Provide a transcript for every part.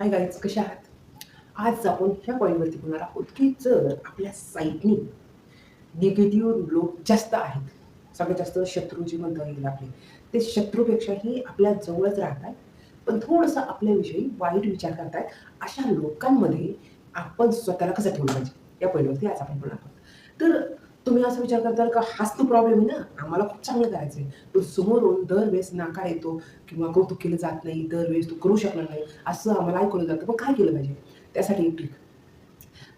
Hi guys कशा आहात आज आपण ह्या पॉईंटवरती बोलणार आहोत की जर आपल्या साईटनी निगेटिव्ह लोक जास्त आहेत. सगळ्यात जास्त शत्रू जे म्हणता येईल आपले. ते शत्रूपेक्षाही आपल्या जवळच आहेत पण थोडंसं आपल्याविषयी वाईट विचार करतायत. अशा लोकांमध्ये आपण स्वतःला कसं ठेवलं पाहिजे? या पॉईंटवरती आज आपण बोलणार आहोत. तर तुम्ही असा विचार करताल का हाच तो प्रॉब्लेम आहे ना. आम्हाला खूप चांगलं करायचं आहे पण समोरून दरवेळेस नाकार येतो किंवा कौतुक केलं जात नाही दरवेळेस तू करू शकणार नाही असं आम्हाला ऐकवलं जातं. पण काय केलं पाहिजे? त्यासाठी एक ट्रिक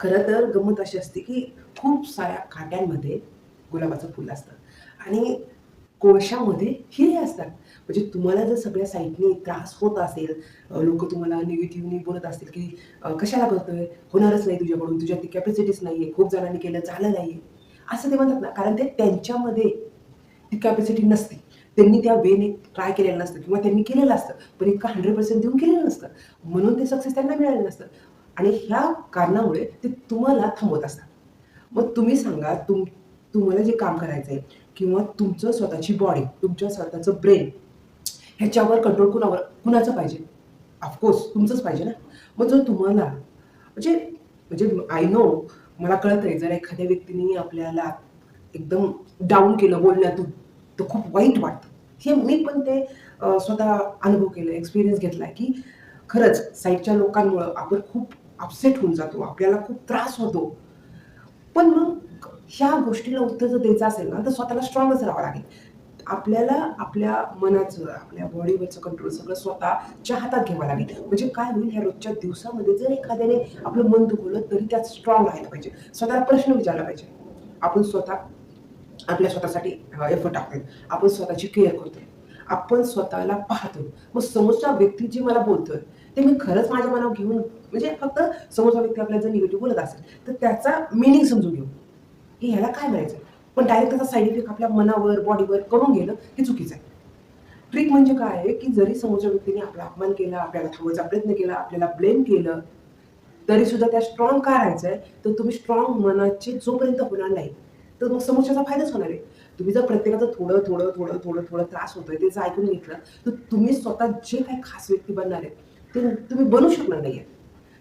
खरं तर गंमत अशी असते की खूप साऱ्या काट्यांमध्ये गुलाबाचं फुल असतं. आणि कोळशामध्ये हिरे असतात. म्हणजे तुम्हाला जर सगळ्या साईडने त्रास होत असेल लोक तुम्हाला निगेटिव्हनी बोलत असतील की कशाला करतोय? होणारच नाही तुझ्याकडून. तुझ्या ती कॅपॅसिटीच नाही आहे खूप जणांनी केलं झालं नाही आहे असं ते म्हणतात ना कारण ते त्यांच्यामध्ये ती कॅपॅसिटी नसते. त्यांनी त्या वेने ट्राय केलेलं नसतं किंवा त्यांनी केलेलं असतं पण इतकं हंड्रेड पर्सेंट देऊन केलेलं नसतं. म्हणून ते सक्सेस त्यांना मिळालेलं नसतं. आणि ह्या कारणामुळे ते तुम्हाला थांबवत असतात. मग तुम्ही सांगा तुम तुम्हाला जे काम करायचं आहे किंवा तुमचं स्वतःची बॉडी तुमचं स्वतःचं ब्रेन ह्याच्यावर कंट्रोल कुणावर कुणाचं पाहिजे? ऑफकोर्स तुमचंच पाहिजे ना. मग जर तुम्हाला म्हणजे म्हणजे आय नो मला कळत आहे जर एखाद्या व्यक्तीने आपल्याला एकदम डाऊन केलं बोलण्यातून तर खूप वाईट वाटतं. हे मी पण ते स्वतः अनुभव केलं एक्सपिरियन्स घेतला की खरंच साईडच्या लोकांमुळं आपण खूप अपसेट होऊन जातो आपल्याला खूप त्रास होतो. पण मग ह्या गोष्टीला उत्तर जर द्यायचं असेल ना तर स्वतःला स्ट्रॉंगच राहावं लागेल. आपल्याला आपल्या मनाचं आपल्या बॉडीवरचं कंट्रोल सगळं स्वतःच्या हातात घ्यावं लागेल. म्हणजे काय होईल ह्या रोजच्या दिवसामध्ये जर एखाद्याने आपलं मन दुखवलं तरी त्यात स्ट्रॉंग राहायला पाहिजे. स्वतःला प्रश्न विचारला पाहिजे. आपण स्वतः आपल्या स्वतःसाठी एफर्ट टाकतो आपण स्वतःची केअर करतो आपण स्वतःला पाहतो मग समोरच्या व्यक्ती जे मला बोलतोय ते मी खरंच माझ्या मनावर घेऊन म्हणजे फक्त समोरचा व्यक्ती आपल्याला जर निगेटिव्ह बोलत असेल तर त्याचा मिनिंग समजून घेऊ. की ह्याला काय म्हणायचं? पण डायरेक्ट त्याचा साईड इफेक्ट आपल्या मनावर बॉडीवर करून गेलं हे चुकीचं आहे. ट्रिक म्हणजे काय आहे की जरी समोरच्या व्यक्तीने आपला अपमान केला आपल्याला थांबवायचा प्रयत्न केला आपल्याला ब्लेम केलं तरी सुद्धा त्या स्ट्रॉंग काय राहायचं आहे तर तुम्ही स्ट्रॉंग मनाचे जोपर्यंत होणार नाही तर मग समोरच्याचा फायदाच होणार आहे. तुम्ही जर प्रत्येकाचं थोडं थोडं थोडं थोडं थोडं त्रास होतोय ते जर ऐकून घेतलं तर तुम्ही स्वतः जे काही खास व्यक्ती बनणार आहे ते तुम्ही बनू शकणार नाही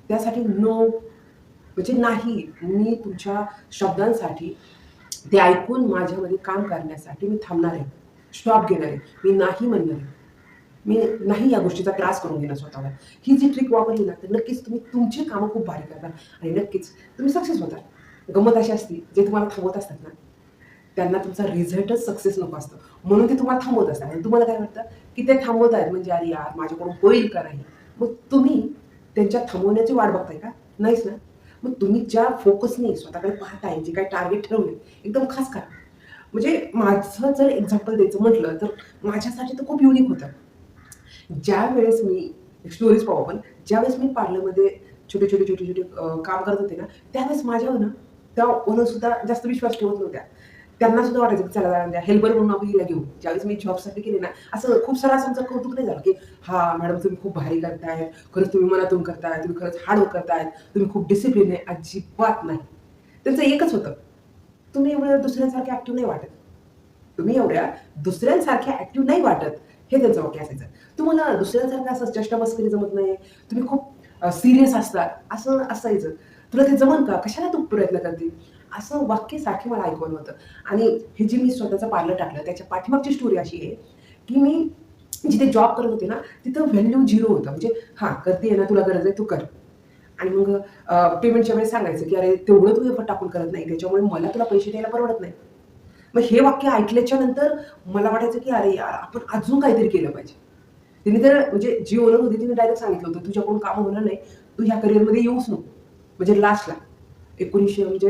त्यासाठी नो म्हणजे नाही मी तुमच्या शब्दांसाठी ते ऐकून माझ्यामध्ये काम करण्यासाठी मी थांबणार आहे. स्टॉप घेणार आहे. मी नाही म्हणणार आहे. मी नाही या गोष्टीचा त्रास करून घेणार स्वतःला. ही जी ट्रिक वापरली ना तर नक्कीच तुम्ही तुमची कामं खूप भारी करणार. आणि नक्कीच तुम्ही सक्सेस होणार. गमत अशी असती जे तुम्हाला थांबवत असतात ना त्यांना तुमचा रिझल्टच सक्सेस नको असतं. म्हणून ते तुम्हाला थांबवत असतात. आणि तुम्हाला काय वाटतं? की ते थांबवत आहेत. म्हणजे अरे यार माझ्याकडून होईल का नाही? मग तुम्ही त्यांच्या थांबवण्याची वाट बघताय का? नाहीच ना? मग तुम्ही ज्या फोकसने स्वतःकडे पाहताय जे काय टार्गेट ठरवले एकदम खास करा. म्हणजे माझं जर एक्झाम्पल द्यायचं म्हटलं तर माझ्यासाठी तर खूप युनिक होतं. ज्या वेळेस मी स्टोरीज पाहू आपण ज्यावेळेस मी पार्लरमध्ये छोटे छोटे छोटे छोटे काम करत होते ना त्यावेळेस माझ्यावर ना त्या ओनर सुद्धा जास्त विश्वास ठेवत नव्हत्या. त्यांना सुद्धा वाटायचं की चला द्या हेल्पर म्हणून आपण हिला घेऊ. ज्यावेळेस मी जॉबसाठी केले ना असं खूप सारं असं आमचं कौतुक नाही झालं की हा मॅडम तुम्ही खूप भारी करतायत खरंच तुम्ही मनातून करताय. तुम्ही खरंच हार्डवर्क करताय. तुम्ही खूप डिसिप्लिन आहे. अजिबात नाही. त्यांचं एकच होतं. तुम्ही एवढं दुसऱ्यांसारखे ऍक्टिव्ह नाही वाटत. तुम्ही एवढ्या दुसऱ्यांसारख्या ऍक्टिव्ह नाही वाटत. हे त्यांचं वाक्य असायचं. तुम्हाला दुसऱ्यांसारखं असं चष्टामस्करी जमत नाही. तुम्ही खूप सिरियस असतात. असं असायचं. तुला ते जमन का? कशाला तू प्रयत्न करते? असं वाक्य मला ऐकवलं होतं. आणि हे जे मी स्वतःचं पार्लर टाकलं त्याच्या पाठीमागची स्टोरी अशी आहे की मी जिथे जॉब करत होते ना तिथं व्हॅल्यू झिरो होतं. म्हणजे हां करते ना तुला गरज आहे तू कर. आणि मग पेमेंटच्या वेळेस सांगायचं की अरे तेवढं तू एफर्ट टाकून करत नाही त्याच्यामुळे मला तुला पैसे द्यायला परवडत नाही. मग हे वाक्य ऐकल्याच्या नंतर मला वाटायचं की अरे यार आपण अजून काहीतरी केलं पाहिजे. तिने तर म्हणजे जी ओनर होती तिने डायरेक्ट सांगितलं होतं तुझ्याकडून काम होणार नाही तू ह्या करिअरमध्ये येऊच नको. म्हणजे लास्टला एकोणीसशे म्हणजे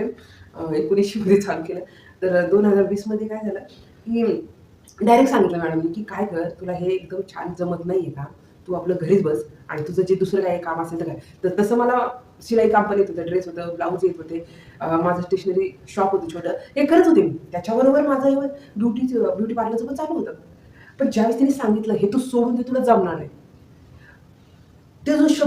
एकोणीसशेमध्ये चालू केलं. तर दोन हजार वीसमध्ये काय झालं की डायरेक्ट सांगितलं मॅडमनी की काय कर तुला हे एकदम छान जमत नाही आहे का? तू आपलं घरीच बस आणि तुझं जे दुसरं काही काम असेल तर काय तर तसं मला शिलाई काम पण येत होतं ड्रेस होतं ब्लाऊज येत होते. माझं स्टेशनरी शॉप होतं छोटं. हे करत होते मी. त्याच्याबरोबर माझं ब्युटीचं ब्युटी पार्लरचं पण चालू होतं. पण ज्यावेळेस तिने सांगितलं हे तू सोडून दे तुला जमणार नाही.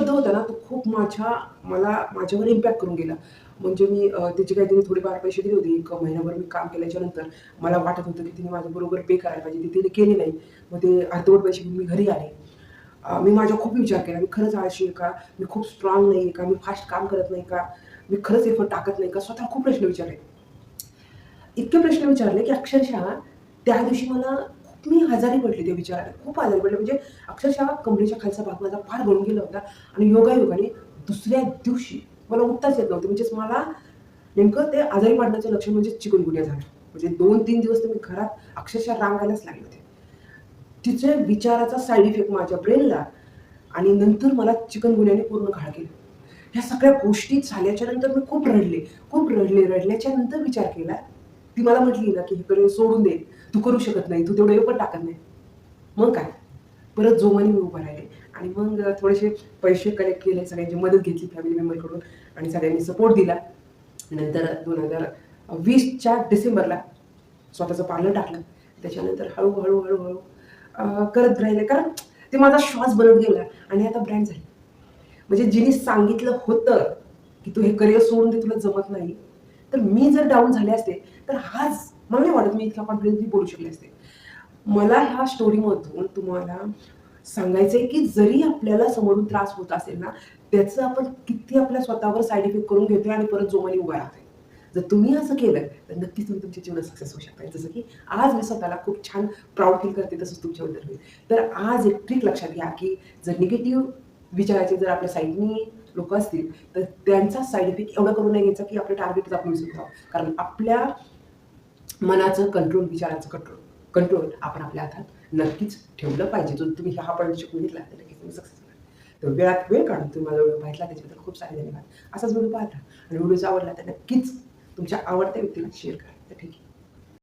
शब्द होता ना तो खूप माझ्या मला माझ्यावर इम्पॅक्ट करून गेला. म्हणजे मी त्याची त्याचे थोडीफार थोडेफार पैसे दिले होते. एक महिनाभर मी काम केल्याच्यानंतर मला वाटत होतं की तिने माझ्याबरोबर पे करायला पाहिजे. ते तिने केले नाही. मग ते अर्धवट पैसे मी घरी आले. मी माझा खूप विचार केला. मी खरंच आळशी आहे का? मी खूप स्ट्रॉंग नाही आहे का? मी फास्ट काम करत नाही का? मी खरंच एफर्ट टाकत नाही का? स्वतः खूप प्रश्न विचारले. इतके प्रश्न विचारले की अक्षरशः त्या दिवशी मला मी आजारी पडले ते विचाराने खूप आजारी पडले. म्हणजे अक्षरशः कमरेच्या खालचा भाग माझा फार गळून गेला होता. आणि योगायोगाने दुसऱ्या दिवशी मला उत्तरच येत नव्हते. म्हणजेच मला नेमकं ते आजारी पडण्याचं लक्षण म्हणजे चिकनगुन्या झालं. म्हणजे दोन तीन दिवस तर मी घरात अक्षरशः रांगायलाच लागले होते. तिचे विचाराचा साईड इफेक्ट माझ्या ब्रेनला आणि नंतर मला चिकनगुन्याने पूर्ण घाळ केली. ह्या सगळ्या गोष्टी झाल्याच्यानंतर मी खूप रडले. खूप रडले. रडल्याच्या नंतर विचार केला ती मला म्हटली ना की हे करून सोडून दे. तू करू शकत नाही. तू तेवढं पण टाकत नाही. मग काय? परत जोमाने मी उभं राहिले. आणि मग थोडेसे पैसे कलेक्ट केले. सगळ्यांची मदत घेतली फॅमिली मेंबरकडून आणि सगळ्यांनी सपोर्ट दिला. नंतर दोन हजार वीसच्या डिसेंबरला स्वतःचं पार्लर टाकलं. त्याच्यानंतर हळूहळू हळूहळू करत राहिले. कारण ते माझा श्वास बनत गेला. आणि आता ब्रँड झाली. म्हणजे जिने सांगितलं होतं की तू हे करिअर सोडून दे तुला जमत नाही. तर मी जर डाऊन झाले असते तर आज मला नाही वाटत मी इतक्या कॉन्फिडन्सली बोलू शकले असते. मला ह्या स्टोरीमधून तुम्हाला सांगायचं आहे की जरी आपल्याला समोरून त्रास होत असेल ना त्याचं आपण किती आपल्या स्वतःवर साईड इफेक्ट करून घेतोय आणि परत जोमाने उभा राहतोय. जर तुम्ही असं केलं तर नक्कीच तुम्ही तुमच्या जीवनात सक्सेस होऊ शकता जसं की आज मी स्वतःला खूप छान प्राऊड फील करते तसंच तुमच्याबद्दल होईल. तर आज एक ट्रिक लक्षात घ्या की जर निगेटिव्ह विचाराचे जर आपल्या साईडनी लोक असतील तर त्यांचा साईड इफेक्ट एवढं करून नाही घ्यायचा की आपलं टार्गेट आपण विसरून जाऊ कारण आपल्या मनाचं कंट्रोल विचाराचं कंट्रोल कंट्रोल आपण आपल्या हातात नक्कीच ठेवलं पाहिजे. जो तुम्ही हा पॉईंट शिकून घेतला तर नक्कीच तुम्ही सक्सेस होणार तर वेळात वेळ काढून तुम्ही माझा व्हिडिओ पाहिला त्याच्याबद्दल खूप सारे धन्यवाद. असाच व्हिडिओ पाहता आणि व्हिडिओ आवडला तर नक्कीच तुमच्या आवडत्या व्यक्तीला शेअर करा. तर ठीक आहे.